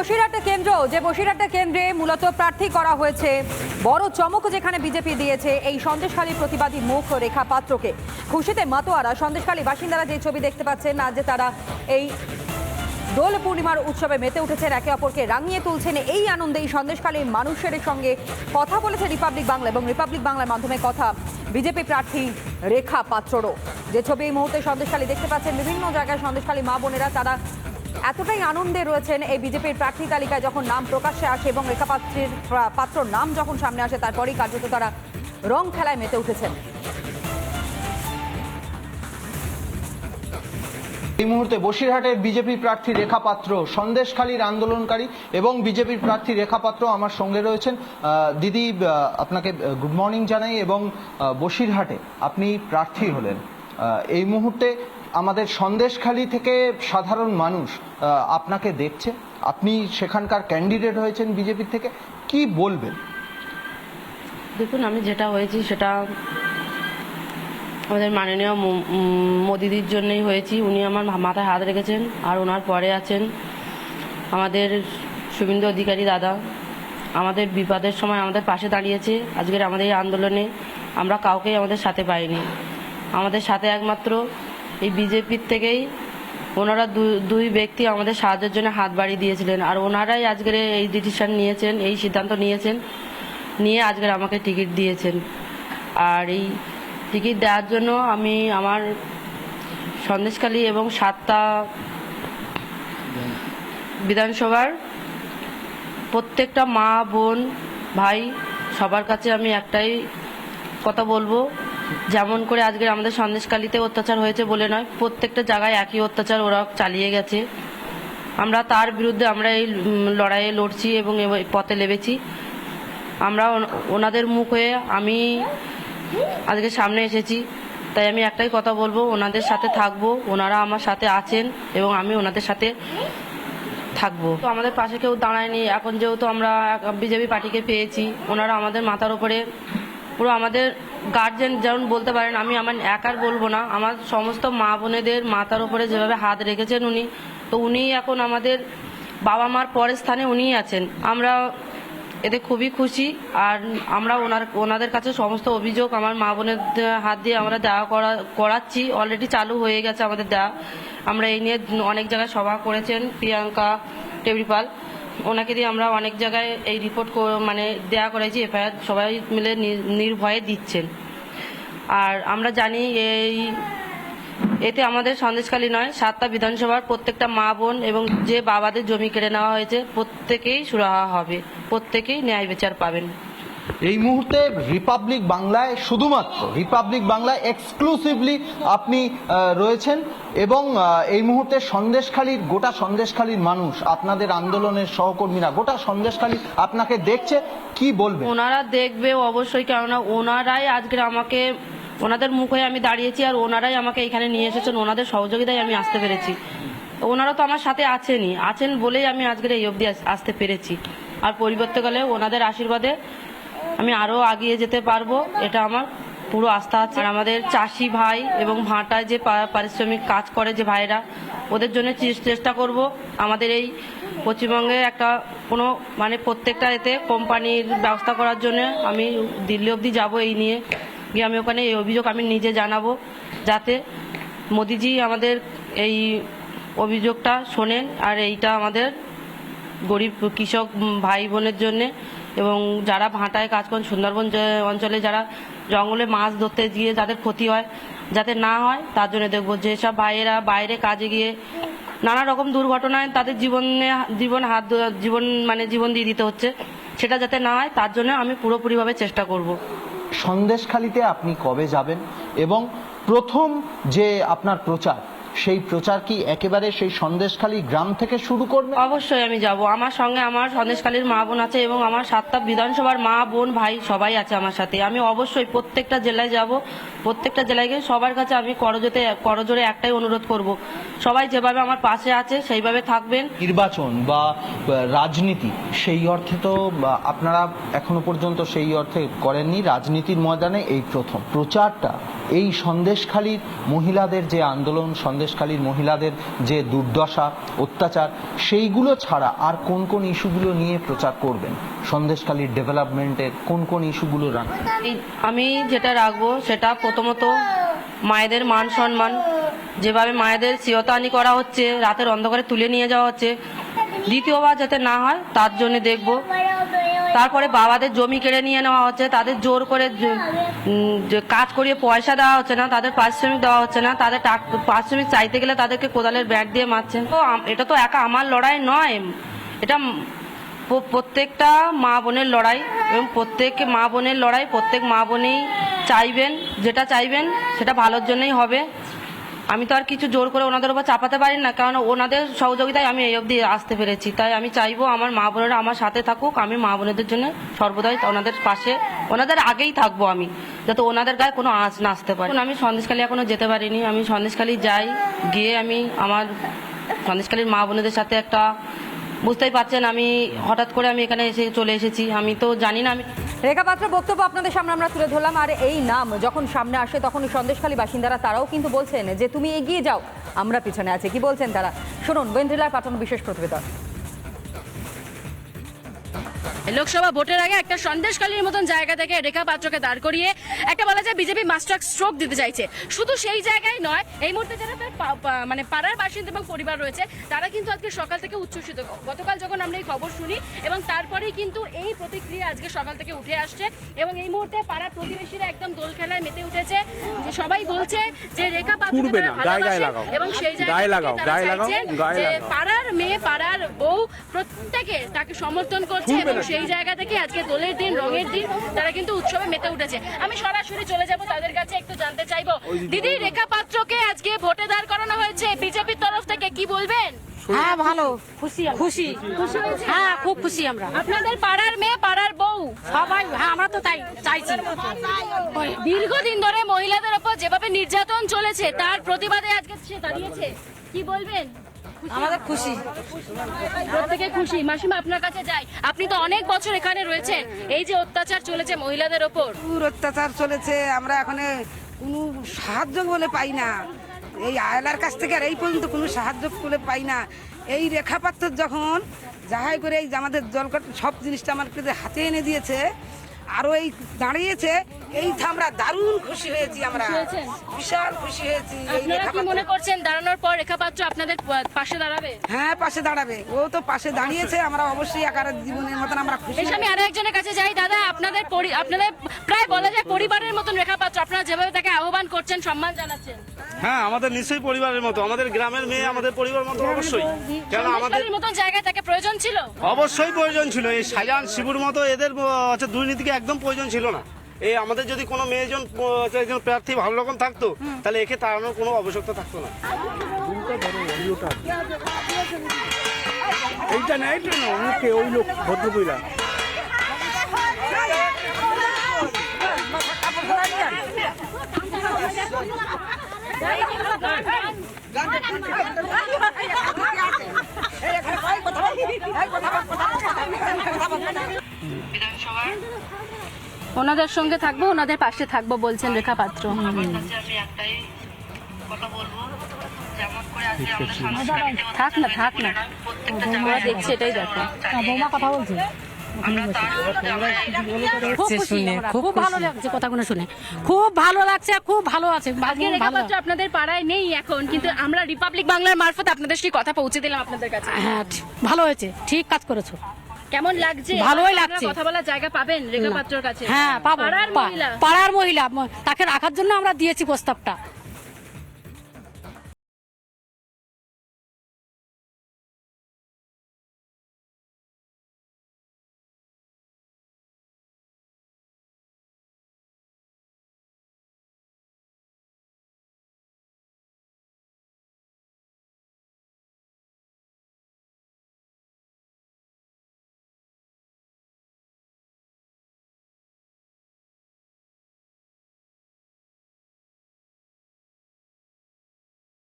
বসিরহাটে কেন্দ্র, যে বসিরহাটে কেন্দ্রে মূলত প্রার্থী করা হয়েছে। বড় চমক যেখানে বিজেপি দিয়েছে, এই সন্দেশখালী প্রতিবাদী মুখ রেখা পাত্রকে। খুশিতে মাতোয়ারা, সন্দেশখালী বাসিন্দারা যে ছবি দেখতে পাচ্ছেন, আজ যে তারা এই দোল পূর্ণিমার উৎসবে মেতে উঠেছেন, একে অপরকে রাঙিয়ে তুলছেন, এই আনন্দে এই মানুষের সঙ্গে কথা বলেছে রিপাবলিক বাংলা এবং রিপাবলিক বাংলার মাধ্যমে কথা বিজেপি প্রার্থী রেখা পাত্ররও। যে ছবি এই মুহূর্তে সন্দেশখালী দেখতে পাচ্ছেন, বিভিন্ন জায়গায় সন্দেশখালী মা বোনেরা তারা এতটাই আনন্দে রয়েছেন এই বিজেপির প্রার্থী তালিকায় যখন নাম প্রকাশ্যে আসে এবং রেখা পাত্রের নাম যখন সামনে আসে, তারপরেই কার্যত তারা রং খেলায় মেতে উঠেছেন। এই মুহূর্তে বসিরহাটের বিজেপি প্রার্থী রেখা পাত্র সন্দেশখালীর আন্দোলনকারী এবং বিজেপির প্রার্থী রেখা পাত্র আমার সঙ্গে রয়েছেন। দিদি আপনাকে গুড মর্নিং জানাই এবং বসিরহাটে আপনি প্রার্থী হলেন। এই মুহূর্তে আমাদের সন্দেশখালী থেকে সাধারণ মানুষ আপনাকে দেখছে। আপনি সেখানকার ক্যান্ডিডেট হয়েছেন বিজেপির থেকে। কি বলবেন? দেখুন, আমি যেটা হয়েছি সেটা আমাদের মাননীয় মোদিদির জন্যই হয়েছি। উনি আমার মাথায় হাত রেখেছেন আর ওনার পরে আছেন আমাদের শুভেন্দু অধিকারী দাদা। আমাদের বিপদের সময় আমাদের পাশে দাঁড়িয়েছে। আজকের আমাদের এই আন্দোলনে আমরা কাউকেই আমাদের সাথে পাইনি। আমাদের সাথে একমাত্র এই বিজেপির থেকেই ওনারা দুই ব্যক্তি আমাদের সাহায্যের জন্য হাত বাড়িয়ে দিয়েছিলেন। আর ওনারাই আজকের এই ডিসিশন নিয়েছেন, এই সিদ্ধান্ত নিয়েছেন, নিয়ে আজকের আমাকে টিকিট দিয়েছেন। আর এই টিকিট দেওয়ার জন্য আমি আমার সন্দেশখালী এবং সাতটা বিধানসভার প্রত্যেকটা মা, বোন, ভাই, সবার কাছে আমি একটাই কথা বলব। যেমন করে আজকে আমাদের সন্দেশকালীতে অত্যাচার হয়েছে বলে নয়, প্রত্যেকটা জায়গায় একই অত্যাচার ওরা চালিয়ে গেছে। আমরা তার বিরুদ্ধে আমরা এই লড়াইয়ে লড়ছি এবং পথে লেবেছি আমরা ওনাদের মুখ হয়ে আমি আজকে সামনে এসেছি। তাই আমি একটাই কথা বলব, ওনাদের সাথে থাকব, ওনারা আমার সাথে আছেন এবং আমি ওনাদের সাথে থাকব। তো আমাদের পাশে কেউ দাঁড়ায়নি, এখন যেহেতু আমরা বিজেপি পার্টিকে পেয়েছি, ওনারা আমাদের মাথার উপরে পুরো আমাদের গার্জেন যেমন বলতে পারেন, আমি আমার একার বলব না। আমার সমস্ত মা বোনেদের মাথার উপরে যেভাবে হাত রেখেছেন উনি, তো উনি এখন আমাদের বাবা মার পরের স্থানে উনিই আছেন। আমরা এতে খুবই খুশি আর আমরা ওনার, ওনাদের কাছে সমস্ত অভিযোগ আমার মা বোনের হাত দিয়ে আমরা দেওয়া করা, করাচ্ছি। অলরেডি চালু হয়ে গেছে আমাদের দেওয়া। আমরা এই নিয়ে অনেক জায়গায় সভা করেছেন প্রিয়াঙ্কা টেবরিপাল ওনাকে দিয়ে আমরা অনেক জায়গায় এই রিপোর্ট মানে দেয়া করেছি, এফআইআর, সবাই মিলে নির- নির্ভয়ে দিচ্ছেন। আর আমরা জানি এই, এতে আমাদের সন্দেশখালী নয়, সাতটা বিধানসভার প্রত্যেকটা মা বোন এবং যে বাবাদের জমি কেড়ে নেওয়া হয়েছে, প্রত্যেকেই সুরাহা হবে, প্রত্যেকেই ন্যায় বিচার পাবেন। এই মুহূর্তে রিপাবলিক বাংলায় শুধুমাত্র রিপাবলিক বাংলায় এক্সক্লুসিভলি আপনি রয়েছেন এবং এই মুহূর্তে সন্দেশখালীর, গোটা সন্দেশখালীর মানুষ, আপনাদের আন্দোলনের সহকর্মীরা, গোটা সন্দেশখালী আপনাকে দেখছে, কি বলবেন? ওনারা দেখবে অবশ্যই, কেননা ওনারাই আজকের আমাকে, ওনাদের মুখে আমি দাঁড়িয়েছি আর ওনারাই আমাকে এখানে নিয়ে এসেছেন, ওনাদের সহযোগিতায় আমি আসতে পেরেছি। ওনারা তো আমার সাথে আছেনই, আছেন বলেই আমি আজকের এই অবধি আসতে পেরেছি। আর পরিবর্তে গেলে ওনাদের আশীর্বাদে আমি আরও আগিয়ে যেতে পারব, এটা আমার পুরো আস্থা আছে। আর আমাদের চাষি ভাই এবং ভাঁটায় যে পারিশ্রমিক কাজ করে যে ভাইরা ওদের জন্য চেষ্টা করব। আমাদের এই পশ্চিমবঙ্গে একটা কোনো মানে প্রত্যেকটা এতে কোম্পানির ব্যবস্থা করার জন্য আমি দিল্লি অবধি যাব এই নিয়ে। গিয়ে আমি ওখানে এই অভিযোগ আমি নিজে জানাব, যাতে মোদিজি আমাদের এই অভিযোগটা শোনেন। আর এইটা আমাদের গরিব কৃষক ভাই বোনের জন্য এবং যারা ভাঁটায় কাজ করেন, সুন্দরবন অঞ্চলে যারা জঙ্গলে মাছ ধরতে গিয়ে যাদের ক্ষতি হয়, যাতে না হয়, তার জন্য দেখব যেসব ভাইয়েরা বাইরে কাজে গিয়ে নানা রকম দুর্ঘটনায় তাদের জীবনে, জীবন হাত জীবন মানে জীবন দিয়ে দিতে হচ্ছে। সেটা যাতে না হয়, তার জন্য আমি পুরোপুরিভাবে চেষ্টা করব। সন্দেশখালিতে আপনি কবে যাবেন? এবং প্রথম যে আপনার প্রচার সেই প্রচার কি একেবারে সেই সন্দেশখালী গ্রাম থেকে শুরু করবেন অবশ্যই আমি যাব। আমার সঙ্গে আমার সন্দেশকালীর মা বোন আছে এবং আমার সাতটা বিধানসভার মা বোন ভাই সবাই আছে আমার সাথে। আমি অবশ্যই প্রত্যেকটা জেলায় যাব। প্রত্যেকটা জেলায় গিয়ে সবার কাছে আমি করজোতে করজোরে একটাই অনুরোধ করব। সবাই যেভাবে আমার পাশে আছে সেইভাবে থাকবেন। নির্বাচন বা রাজনীতি সেই অর্থে তো আপনারা এখনও পর্যন্ত সেই অর্থে করেননি। রাজনীতির ময়দানে এই প্রথম। প্রচারটা এই সন্দেশখালীর মহিলাদের যে আন্দোলন, সন্দেশখালীর মহিলাদের যে দুর্দশা, অত্যাচার, সেইগুলো ছাড়া আর কোন কোন ইস্যুগুলো নিয়ে প্রচার করবেন? সন্দেশখালীর ডেভেলপমেন্টের কোন কোন ইস্যুগুলো রাখবেন? আমি যেটা রাখব সেটা প্রথমত মায়েদের মান সম্মান। যেভাবে মায়েদের সিয়তানি করা হচ্ছে, রাতের অন্ধকারে তুলে নিয়ে যাওয়া হচ্ছে দ্বিতীয়বার যাতে না হয়, তার জন্য দেখব। তারপরে বাবাদের জমি কেড়ে নিয়ে নেওয়া হচ্ছে। তাদের জোর করে কাজ করিয়ে পয়সা দেওয়া হচ্ছে না, তাদের পারিশ্রমিক দেওয়া হচ্ছে না, তাদের পারিশ্রমিক চাইতে গেলে তাদেরকে কোদালের ব্যাট দিয়ে মারছেন তো এটা তো একা আমার লড়াই নয়। এটা প্রত্যেকটা মা বোনের লড়াই এবং প্রত্যেক মা বোনের লড়াই, প্রত্যেক মা বোনেই চাইবেন, যেটা চাইবেন, সেটা ভালোর জন্যই হবে। আমি তো আর কিছু জোর করে ওনাদের উপর চাপাতে পারি না, কারণ ওনাদের সহযোগিতায় আমি এই অবধি আসতে পেরেছি। তাই আমি চাইব আমার মা বোনেরা আমার সাথে থাকুক, আমি মা বোনেদের জন্য সর্বদাই ওনাদের পাশে, ওনাদের আগেই থাকব আমি, যাতে ওনাদের গায়ে কোনো আঁচ না আসতে পারে। আমি সন্দেশখালী এখনও যেতে পারিনি, আমি সন্দেশখালী যাই, গিয়ে আমি আমার সন্দেশখালীর মা বোনেদের সাথে একটা বুঝতেই পারছেন, আমি হঠাৎ করে আমি এখানে এসে চলে এসেছি। আমি তো জানি না, আমি রেখা পাত্র, বক্তব্য আপনাদের সামনে আমরা তুলে ধরলাম। আর এই নাম যখন সামনে আসে তখন সন্দেশখালী বাসিন্দারা তারাও কিন্তু বলছেন যে, তুমি এগিয়ে যাও, আমরা পিছনে আছি। কি বলছেন তারা? শুনুন বেন্দ্রিলার পাঠানো বিশেষ প্রতিবেদন। লোকসভা ভোটের আগে একটা সন্দেশকালীর মতন জায়গা থেকে রেখা পাত্রকে দাঁড় করিয়ে একটা বলা যায় বিজেপি মাস্টার স্ট্রোক দিতে চাইছে শুধু সেই জায়গায় নয় এই মুহূর্তে যারা তার মানে পাড়ার বাসিন্দা এবং পরিবার রয়েছে তারা কিন্তু আজকে সকাল থেকে উচ্ছ্বসিত গতকাল যখন আমরা এই খবর শুনি এবং তারপরেই কিন্তু এই প্রতিক্রিয়া আজকে সকাল থেকে উঠে আসছে এবং এই মুহূর্তে পাড়ার প্রতিবেশীরা একদম দোল খেলায় মেতে উঠেছে যে সবাই বলছে যে রেখা পাত্রকে পুড়বে তারা না, গায়ে গায়ে ভালোবাসে এবং সেই গায়ে জায়গা লাগাও, থেকে তারা গায়ে লাগাও, চাইছেন গায়ে যে পাড়ার মেয়ে পাড়ার বউ প্রত্যেকে তাকে সমর্থন করছে এবং না। সেই জায়গা থেকে আজকে দোলের দিন রঙের দিন তারা কিন্তু উৎসবে মেতে উঠেছে। আমি সরাসরি চলে যাব তাদের কাছে একটু জানতে চাইব। দিদি রেখা পাত্রকে আজকে ভোটে দাঁড় করানো হয়েছে। বিজেপির তরফ থেকে কি বলবেন? হ্যাঁ ভালো। খুশি খুশি। খুশি হ্যাঁ খুব খুশি আমরা। আপনাদের পাড়ার মেয়ে পাড়ার বউ? সবাই হ্যাঁ আমরা তো তাই চাইছি। দীর্ঘদিন ধরে মহিলাদের ওপর যেভাবে নির্যাতন চলেছে তার প্রতিবাদে আজকে সে দাঁড়িয়েছে। কি বলবেন? আমাদের খুশি। প্রত্যেকে খুশি। মাসিমা আপনার কাছে যাই। আপনি তো অনেক বছর এখানে রয়েছেন। এই যে অত্যাচার চলেছে মহিলাদের ওপর। অত্যাচার চলেছে। আমরা এখানে কোনো সাহায্য বলে পাই না। এই আয়লার কাছ থেকে আর এই পর্যন্ত কোনো সাহায্য বলে পাই না। এই রেখাপাত্র যখন যাহাই করে এই আমাদের জলকট সব জিনিসটা আমার হাতে এনে দিয়েছে আরও এই দাঁড়িয়েছে এইটা আমরা দারুণ খুশি হয়েছি আমরা বিশাল খুশি হয়েছি আপনারা কি মনে করছেন দাঁড়ানোর পর রেখা পাত্র আপনাদের পাশে দাঁড়াবে? হ্যাঁ পাশে দাঁড়াবে। ও তো পাশে দাঁড়িয়েছে আমরা অবশ্যই একার জীবনের মতন আমরা খুশি আমি আরও একজনের কাছে যাই। দাদা আপনাদের পরি- আপনাদের প্রায় বলা যায় পরিবারের মতন রেখা পাত্র আপনারা যেভাবে তাকে আহ্বান করছেন সম্মান জানাচ্ছেন। হ্যাঁ আমাদের নিশ্চয়ই পরিবারের মতো। আমাদের গ্রামের মেয়ে আমাদের পরিবার মতো অবশ্যই। কেন আমাদের মতন জায়গায় তাকে প্রয়োজন ছিল? অবশ্যই প্রয়োজন ছিল। এই শাহজাহান শিবুর মতো এদের হচ্ছে দুর্নীতিকে একদম প্রয়োজন ছিল না। এই আমাদের যদি কোনো মেয়েজন একজন প্রার্থী ভালো রকম থাকতো তাহলে একে তাড়ানোর কোনো আবশ্যকতা থাকতো না এইটা না এইটা না ওই লোক ভদ্রমহিলা ওনাদের সঙ্গে থাকব ওনাদের পাশে থাকব বলছেন রেখা পাত্র। আমি একটাই কথা বলব যেমন করে আজকে আমাদের সন্দেশখালীতে থাক না থাক না। প্রত্যেকটা ওরা দেখছে এটাই দেখো। বৌমা কথা বলছে? খুব ভালো লাগছে কথাগুলো শুনে। খুব ভালো লাগছে খুব ভালো আছে। আপনাদের পাড়ায় নেই এখন কিন্তু আমরা রিপাবলিক বাংলার মারফত আপনাদের সেই কথা পৌঁছে দিলাম আপনাদের কাছে। হ্যাঁ ভালো হয়েছে ঠিক কাজ করেছ। কেমন লাগছে? ভালোই লাগছে। কথা বলার জায়গা পাবেন রেখা পাত্রর কাছে। হ্যাঁ পাবো। পাড়ার মহিলা। পাড়ার মহিলা। তাকে রাখার জন্য আমরা দিয়েছি প্রস্তাবটা।